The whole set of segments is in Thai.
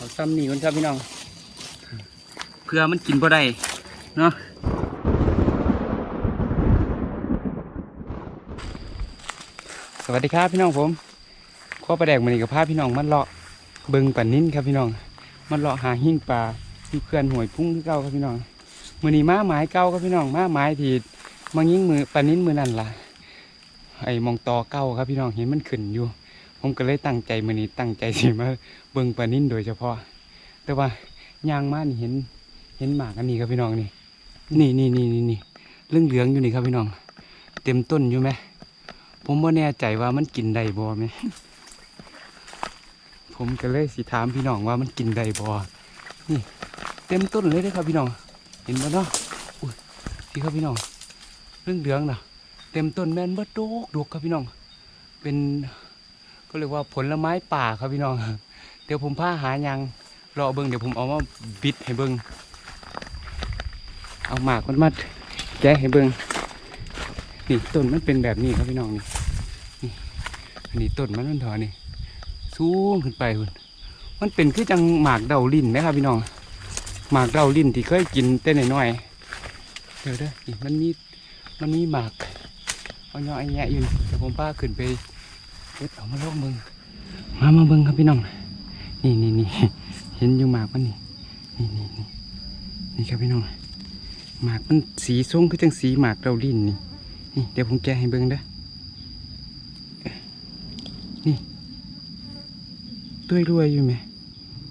เอาซ้ำนี่ก่อนครับพี่น้อง เพื่อมันกินบ่ได้เนาะสวัสดีครับพี่น้องผมข้อประแดกมันนี่กับพาพพี่น้องมันเลาะเบิงปันนิ้นครับพี่น้อง มันเลาะหาหิ้งปลาอยู่เขื่อนห่วยพุ่งที่เก่าครับพี่น้องมือนี้มาไม้เก่าครับพี่น้องมาไม้ทีมังยิ่งมือปันนิ้นมือนั่นล่ะไอ้มองตอเก้าครับพี่น้องเห็นมันขึ้นอยู่ ผมก็เลยตั้งใจมือนี้ตั้งใจสิมาเบิ่งปลานิ่นโดยเฉพาะ แต่ว่ายางมานี่เห็นเห็นหมากอันนี้ครับพี่น้องนี่นี่นี่นี่นี่นี่เรื่องเหลืองอยู่นี่ครับพี่น้อง เต็มต้นอยู่ไหมผมว่าแน่ใจว่ามันกินได้บ่ไหมผมก็เลยสิถามพี่น้องว่ามันกินได้บ่นี่ เต็มต้นเลยเด้อครับพี่น้อง เห็นบ่เนาะอุ้ยพี่ครับพี่น้อง เรื่องเหลืองนะเต็มต้นแม่นเบิดโดกดกครับพี่น้อง เป็น ก็เรียกว่าผลไม้ป่าครับพี่น้อง เดี๋ยวผมพาหายังรอเบิ้งเดี๋ยวผมเอามาบิดให้เบิ้งเอาหมากมันมาแกะให้เบิ้งนี่ต้นมันเป็นแบบนี้ครับพี่น้องนี่นี่อันนี้ต้นมันมันถอนี่สูงขึ้นไปคุณมันเป็นคือจังหมากเดาลิ้นไหมครับพี่น้อง หมากเดาลิ้นที่เคยกินแต่น้อยๆเดี๋ยวเด้อนี่มันมีมันมีหมากเอาเนาะไอ้แงะอยู่เดี๋ยวผมพาขึ้นไป เอ็ดเอามาลองเบิงมามาเบิงครับพี่น้อง นี่นี่นี่เห็นอยู่หมากมันนี่ นี่นี่นี่นี่ครับพี่น้อง หมากมันสีส้มคือจังสีหมากเราลิ้นนี่ นี่เดี๋ยวผมแกะให้เบิงเด้อนี่ด้วยรวยอยู่ไหม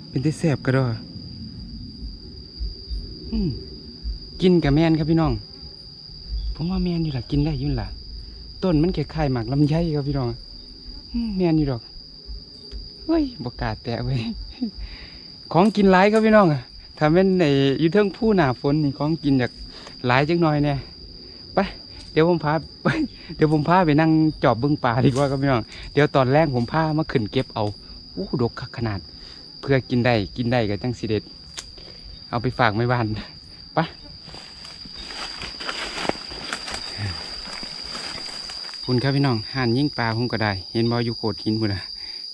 เป็นได้แสบกระดออืมกินกับแมนครับพี่น้อง ผมว่าแมนอยู่ล่ะกินได้อยู่ล่ะ ต้นมันคล้ายๆหมากลำไยครับพี่น้อง อืมแม่นอยู่ดอกเฮ้ยบกล้าแตะเว้ยของกินหลายครับพี่น้องอะถ้าเป็นในยูเทิงผู้หนาฝนนี่ของกินจากหลายจังหน่อยเนี่ยไปเดี๋ยวผมพาไปเดี๋ยวผมพาไปนั่งจอบเบิ้งป่าดีกว่าครับพี่น้องเดี๋ยวตอนแรกผมพามาขึ้นเก็บเอาอู้ดกคักขนาด เพื่อกินได้กินได้กับจังสีเด็ด เอาไปฝากไม่บ้านไป คุณครับพี่น้องห่านยิ่งปลาผมก็ได้ เห็นบออยู่โขดหินพุ่นนะ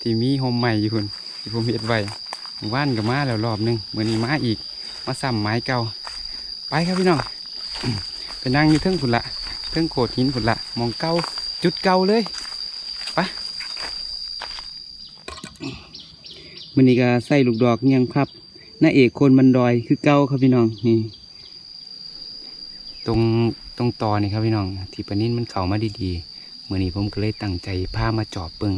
ที่มีโฮมใหม่อยู่พุ่นที่ผมเห็ดไว้ว่านกับมาแล้วรอบหนึงเหมือนี้มาอีก มาซ้ำไม้เก่า ไปครับพี่น้องไปนั่งอยู่เทิงพุ่นละเทิงโขดหินพุ่นละมองเก่าจุดเก่าเลยไปมื่อนี้ก็ใส่ลูกดอกยังครับหน้าเอกโคนบันดอยคือเก่าครับพี่น้องนี่ตรงตรงตอนี่ครับพี่น้อง ที่ปนินมันเข่ามาดีๆ มื่อนี้ผมก็เลยตั้งใจพามาจอบเบิง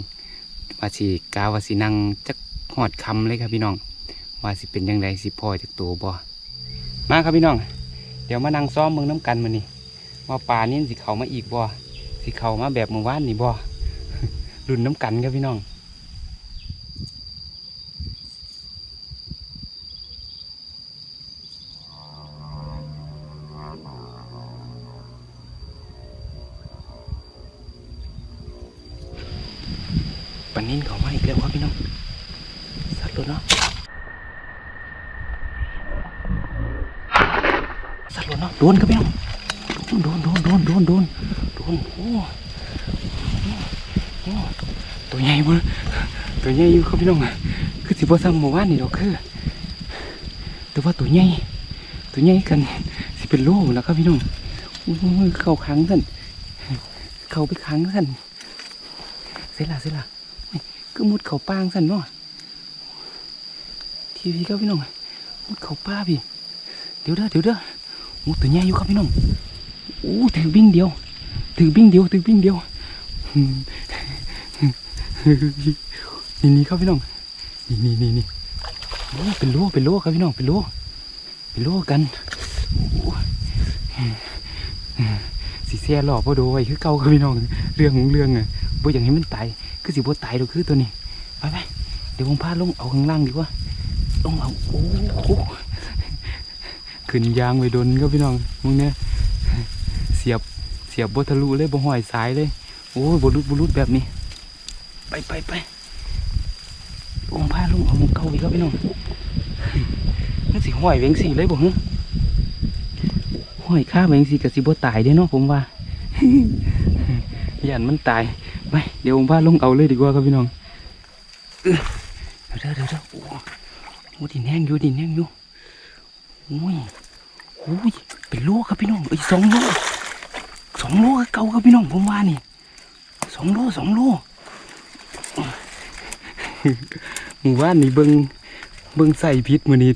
ว่าสีกาว่าสีนั่งจักหอดคำเลยครับพี่น้อง ว่าสิเป็นยังไงสิพ่อจากตัวบ่มาครับพี่น้อง เดี๋ยวมานั่งซ้อมเมืองน้ำกันมานี่ว่าป่านี้สิเขามาอีกบ่สิเขามาแบบเมื่อวานนี่บ่รุ่นน้ำกันครับพี่น้อง ปันนินเขามาอีกแล้วครับพี่น้อง สัตว์หลุดเนาะ สัตว์หลุดเนาะ โดนครับพี่น้อง โดนโดนโดนโดนโดนโดนโอ้โอ้ตัวใหญ่บ่ตัวใหญ่อยู่ครับพี่น้องคือสิบ่ซ้ำหมู่บ้านนี่ดอกคือแต่ว่าตัวใหญ่ ตัวใหญ่กันสิเป็นโลแล้วครับพี่น้องโอ้ยเข้าขังท่านเข้าไปขังท่านเสร็จละเสร็จละ ก็มุดเขาปางสันเนาะทีวีครับพี่น้องมุดเขาป้าพี่เดี๋ยวเด้อเดี๋ยวเด้อมุดตัวใหญ่อยู่ครับพี่น้องโอ้ถือบิ้งเดียวถือบิ้งเดียวถือบิ้งเดียวนี่นี่ครับพี่น้องนี่นี่นี่นี่เป็นโลเป็นโลครับพี่น้องเป็นโลเป็นโลกันสีเสียหลอกพ่อโดยคือเก่าครับพี่น้องเรื่องของเรื่องอะบ่อย่ากให้มันตาย คือสิบตายดอกคือตัวนี้ไปไปเดี๋ยวผมพาลงเอาข้างล่างดีกว่าลงเอาโอ้โหขึ้นยางไปโดนก็พี่น้องมึงเนี่ยเสียบเสียบบทะลุเลยบ่ห้อยสายเลยโอ้ยบ่รุดบ่รุดแบบนี้ ไปไปไปผมพาลงเอาหมุกเก่าอีกครับพี่น้องมันสิห้อยเวงสีเลยบ่ฮะห้อยข้าเวงสีกับสิบ่ตายเด้เนาะผมว่ายันมันตาย ไปเดี๋ยวผมพาลงเอาเลยดีกว่าครับพี่น้องเดี๋ยวเดี๋ยวเดี๋ยวโอ้โอ้ดินแห้งอยู่ดินแห้งอยู่โอ้ยโอ้ยเป็นโลครับพี่น้องเอ้ยสองโลสองโลเก่าครับพี่น้องผมว่านี่สองโลสองโลหมู่บ้านนี่เบิงเบิงใส่พิษมือนี้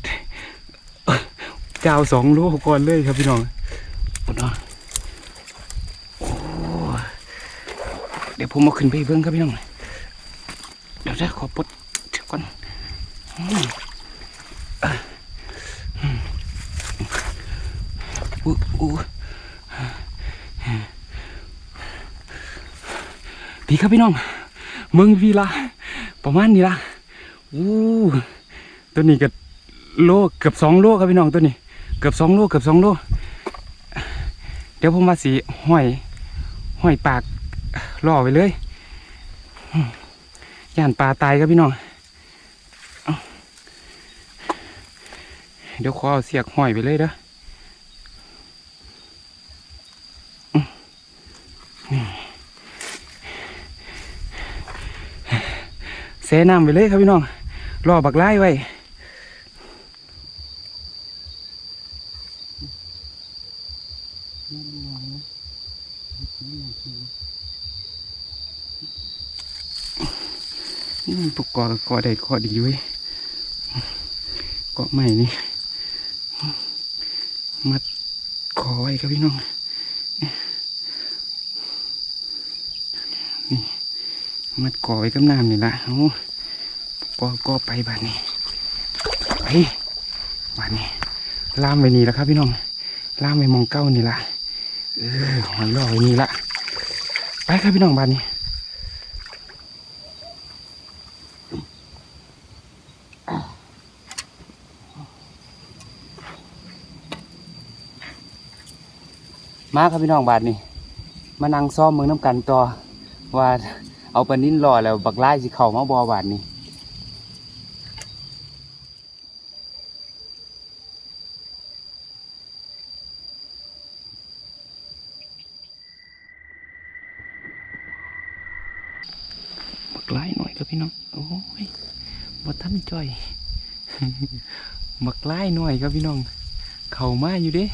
เจ้าสองโลก่อนเลยครับพี่น้องปวดเนาะโอ้เดี๋ยว ผมเอาขึ้นไปเบิ้งครับพี่น้องเดี๋ยวจะขอปลดเชือกก่อนอืมอะอืมอู้อู้พี่ครับพี่น้อง เมืองวีละประมาณนี้ละอู้ตัวนี้ก็โลเกือบสองโลครับพี่น้องตัวนี้ เกือบสองโลเกือบสองโลเดี๋ยวผมมาสีห้อยห้อยปาก ล่อไว้เลยย่านปลาตายครับพี่น้อง เดี๋ยวขอเอาเสียกห้อยไปเลยเด้อเสน้ำไปเลยครับพี่น้อง รอบักไล่ไว้ อืม ปกกอเกาะใดเกาะดีเว้ยเกาะใหม่นี่ มัดคอไว้ครับพี่น้อง นี่ มัดคอไว้กับน้ำนี่ละเอากกอก็ไปบานนี้ ไปบานนี้ ล่ามไปนี่แล้วครับพี่น้อง ล่ามไปมองเก้านี่ละเออหอยลอยนี่ละ ไปครับพี่น้องบานนี้ มาครับพี่น้องบาทนี่มานั่งซ้อมเมืองน้ำกันต่อว่าเอาปลานิ่นรอแล้วบักไล่สิเข่ามาบอบาทนี่บักไล่หน่อยครับพี่น้อง โอ้ยบ่ทันจ่อยบักไล่หน่อยครับพี่น้อง เข่ามาอยู่เด้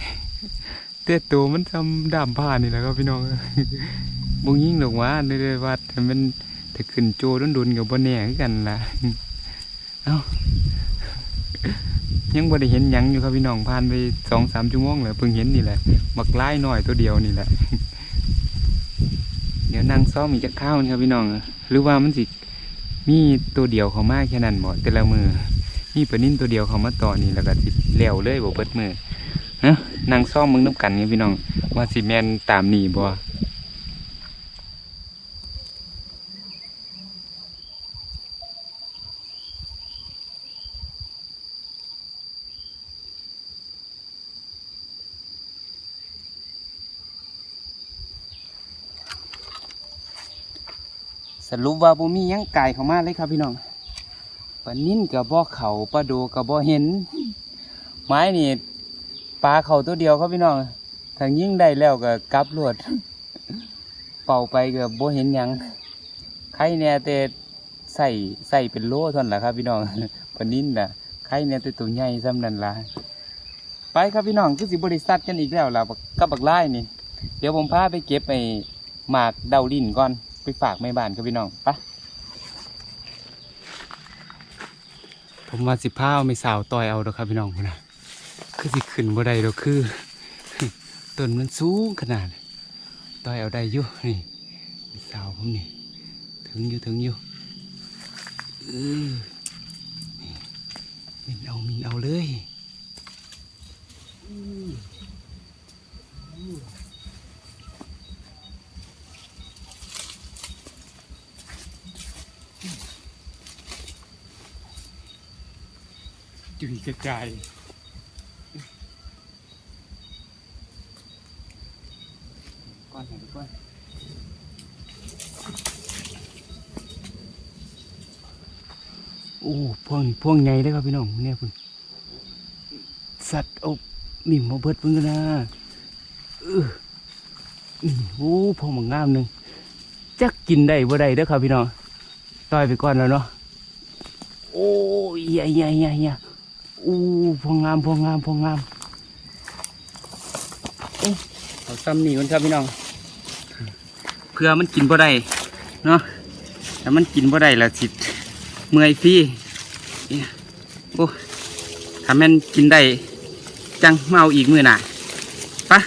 แต่ตัวมันทำดามผ้านนี่แหละครับพี่น้องบงยิ่งหรอกว่าในวัดมันถ้าขึ้นโจดนดุนกับบนแหน่กันล่ะเอ้ายังบ่ได้เห็นยังอยู่ครับพี่น้องผ่านไปสองสามชั่วโมงแล้วเพิ่งเห็นนี่แหละบักไล่หน้อยตัวเดียวนี่แหละ เดี๋ยวนั่งซ้อมอีกจะข้าวนี่ครับพี่น้อง หรือว่ามันสิมีตัวเดียวเขามากแค่นั้นบ่แต่ละมือมีปลานิ่นตัวเดียวเขามาต่อนี่แล้วก็สิแล้วเลยบ่เบิดมือนะ นางซ่อมมึงน้ำกันไงพี่น้อง ว่าสิแมนตามหนี่บ่สรุปว่าบ่มียังไก่เข้ามาเลยครับพี่น้องปลานิ่นกับบ่เขาปลาโดกับบ่เห็น ไม้นี่ ปลาเขาตัวเดียวครับพี่น้องทางยิ่งได้แล้วก็กลับรวดเป่าไปก็บ่เห็นหยังใครเนี่ยแต่ใส่ใส่เป็นโล่เท่านั้นแหละครับ พี่น้องปนินน่ะใครเนี่ยแต่ตัวใหญ่ซ้ำนั่นล่ะไปครับพี่น้องคือสิบริษัทกันอีกแล้วล่ะกับบักไล่นี่ เดี๋ยวผมพาไปเก็บไอ้หมากเดาลินก่อนไปฝากแม่บ้านครับพี่น้องไปผมมาสิพาเอาไม่สาวต่อยเอาดอกครับพี่น้องนะ คือสิขึ้นบ่ได้ดอกคือต้นมันสูงขนาดต่อยเอาได้อยู่นี่สาวผมนี่ถึงอยู่ถึงอยู่เออมินเอามินเอาเลยจุยกระจาย ก้อนโอ้พวงนี่พวงใหญ่เลยครับพี่น้องเนี่ยคุณสัตว์อบนี่มาเบิดเพิ่งกันนะเออโอ้พวงมันงามหนึ่งจักกินได้บ่ได้เด้อครับพี่น้องต่อยไปก่อนแล้วเนาะโอ้ยใหญ่ใหญ่ใหญ่ใหญ่อู้พวงงามพวงงามพวงงามเอาซ้ำนี่มันครับพี่น้อง พื่อมันกินบ่ได้เนาะถ้ามันกินบ่ได้ละสิเมื่อยฟรีเนี่ยโอ้ถ้าแม่นกินได้จังมาเอาอีกมือหน่ะปะ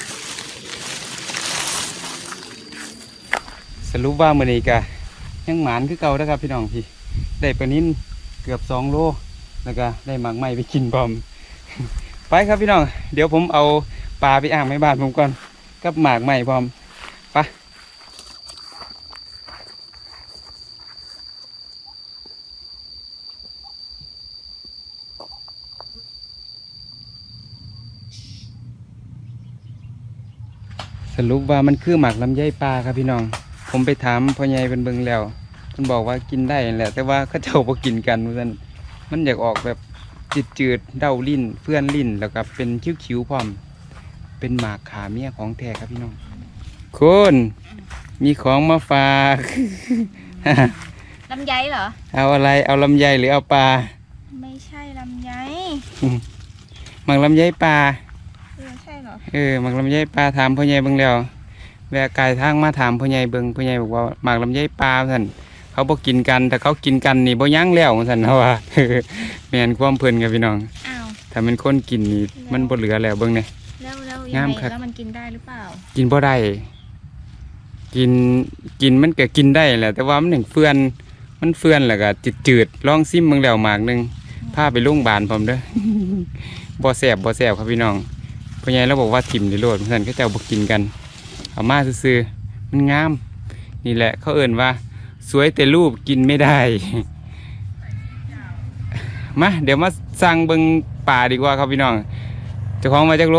สรุปว่ามือนี้กะยังหมานคือเก่านะครับพี่น้องพี่ ได้ปลานิ้นเกือบสองโลแล้วก็ได้หมากไม้ไปกินบอม ไปครับพี่น้อง เดี๋ยวผมเอาปลาไปอ่างไม้บานผมก่อนกับหมากไม้พร้อม รุปว่ามันคือหมากลำไยปลาครับพี่น้อง ผมไปถามพ่อใหญ่เป็นเบิงแล้วมันบอกว่ากินได้นั่นแหละ แต่ว่าเขาเจ้าบ่กินกันว่าซั่นมันอยากออกแบบจืดๆเด้าลิ้นเพื่อนลิ้นแล้วก็เป็นคิ้วๆพร้อม เป็นหมากขาเมียของแท้ครับพี่น้องคุณมีของมาฝากลำไยเหรอ เอาอะไรเอาลำไยหรือเอาปลา ไม่ใช่ลำไยหมากลำไยปลา เออใช่เหรอเออหมากลำไยปลาถามพ่อใหญ่เบิ่งแล้วแวะกายทางมาถามพ่อใหญ่เบิ่งพ่อใหญ่บอกว่าหมากลำไยปลาท่านเขาบ่กินกันแต่เขากินกันนี่บ่ยั้งแล้วท่านเขาว่าแม่นความเพิ่นครับพี่น้องอ้าวถ้ามันคนกินนี่มันบ่เหลือแล้วเบิ่งเนี่ย แล้วแล้วงายังมไงครับ แล้วมันกินได้หรือเปล่ากินบ่ได้กินกินมันก็กินได้แหละแต่ว่ามันหนึ่งเฟือนมันเฟือนแล้วก็จืดๆลองซิมเบิ่งแล้วหมากหนึงพาไปโรงพยาบาลพร้อมเด้อ บ่แซ่บบ่แซ่บครับพี่น้อง พ่อใหญ่เราบอกว่าถิ่มในโลดเพื่อนก็จะบ่กินกัน เอามาซื่อๆมันงาม นี่แหละเขาเอิ่นว่า สวยแต่รูปกินไม่ได้ มาเดี๋ยวมาสั่งเบิ่งป่าดีกว่าครับพี่น้องเจ้าของมาจากโล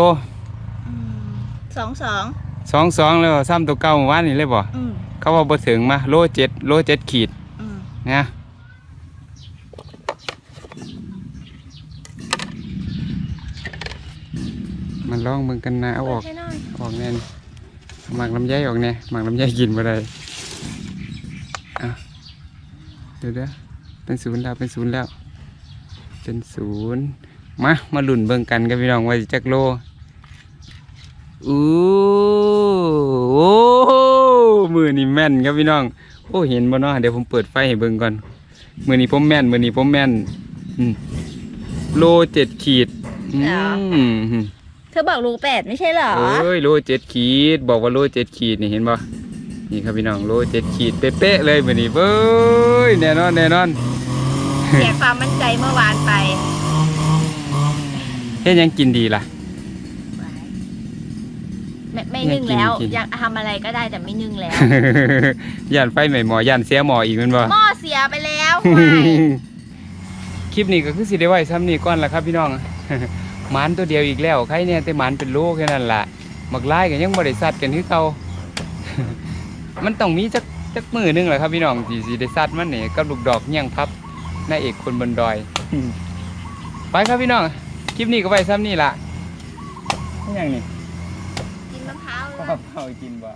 อืมสองสองสองสองแล้วซ้ำตัวเก่าเมื่อวานนี่เลยบ่อืมเขาว่าบ่ถึงมาโลเจ็ดโลเจ็ดขีดอืมนะ ลองเบิ่งกันนะเอาออกปิดให้หน่อยออกแน่นหมักลำไยออกแน่หมักลำไยกินบ่ได้อะเดี๋ยวเดี๋ยวเป็นศูนย์แล้วเป็นศูนย์แล้ว เป็นศูนย์มา มาลุ่นเบิ่งกันกับพี่น้องว่าสิจักโลอู้โอ้มือนี่แม่นครับพี่น้อง โอ้เห็นบ่เนาะเดี๋ยวผมเปิดไฟให้เบิ่งก่อนมือนี้ผมแม่นมือนี้ผมแม่นอืมโลเจ็ดขีด อืม เธอบอกรูแปดไม่ใช่เหรอ เอ้ยโลเจ็ดขีด บอกว่าโลเจ็ดขีดนี่เห็นบ่นี่ครับพี่น้องโลเจ็ดขีดเป๊ะๆเลยมื้อนี้เบ้ยแน่นอนแน่นอนแกความมั่นใจเมื่อวานไปเฮ็ดหยังกินดีล่ะ ไม่ไม่อยากนึ่งแล้วกินกินอยากทำอะไรก็ได้แต่ไม่นึ่งแล้ว ย่านไฟใหม่หมอย่านเสียหมออีกแมันบ่หม้อเสียไปแล้วห่วยคลิปนี้ก็คือสิได้ไว้ซ้ำนี่ก่อนล่ะครับพี่น้อง หมานตัวเดียวอีกแล้วใครเนี่ยแต่หมานเป็นโลแค่นั้นล่ะมักลายก็ยังบ่ได้สัตว์กันคือเก่ามันต้องมีจักจักมือหนึงแหละครับพี่น้องที่สิได้สัตว์มันนี่กับลูกดอกเงี้ยงพับนายเอกคนบนดอย ไปครับพี่น้อง คลิปนี้ก็ไว้ซ้ำนี่ล่ะนี่ยังนี่กินมะพร้าวข้าวเผากินบ่